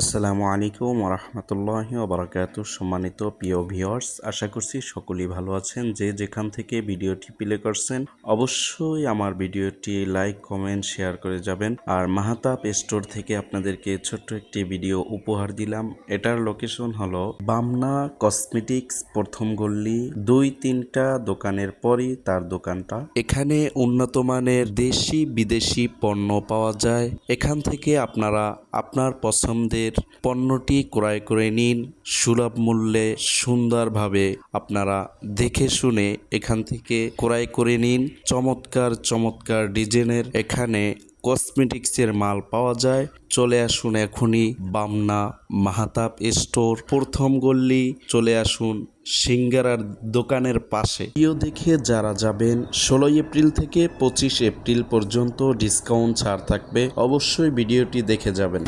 আসসালামু আলাইকুম রহমতুল্লাহ ওবরাকাত সম্মানিত প্রিয় ভিওয়ার্স আশা করছি সকলেই ভালো আছেন। যে যেখান থেকে ভিডিওটি প্লে করছেন, অবশ্যই আমার ভিডিওটি লাইক, কমেন্ট, শেয়ার করে যাবেন। আর মাহাতাব স্টোর থেকে আপনাদেরকে ছোট্ট একটি ভিডিও উপহার দিলাম। এটার লোকেশন হলো বামনা কসমেটিক্স, প্রথম গল্লি দুই তিনটা দোকানের পরই তার দোকানটা। এখানে উন্নত মানের দেশি বিদেশি পণ্য পাওয়া যায়। এখান থেকে আপনারা আপনার পছন্দের পণ্যটি ক্রয় করে নিন। সুলভ মূল্যে সুন্দরভাবে আপনারা দেখে শুনে এখান থেকে ক্রয় করে নিন। চমৎকার চমৎকার ডিজাইনের এখানে কসমেটিক্সের মাল পাওয়া যায়। চলে আসুন এখনই বামনা মাহাতাব স্টোর। প্রথম গল্লি চলে আসুন সিঙ্গারার দোকানের পাশে। ভিডিও দেখে যারা যাবেন, ষোলোই এপ্রিল থেকে পঁচিশ এপ্রিল পর্যন্ত ডিসকাউন্ট ছাড় থাকবে। অবশ্যই ভিডিওটি দেখে যাবেন।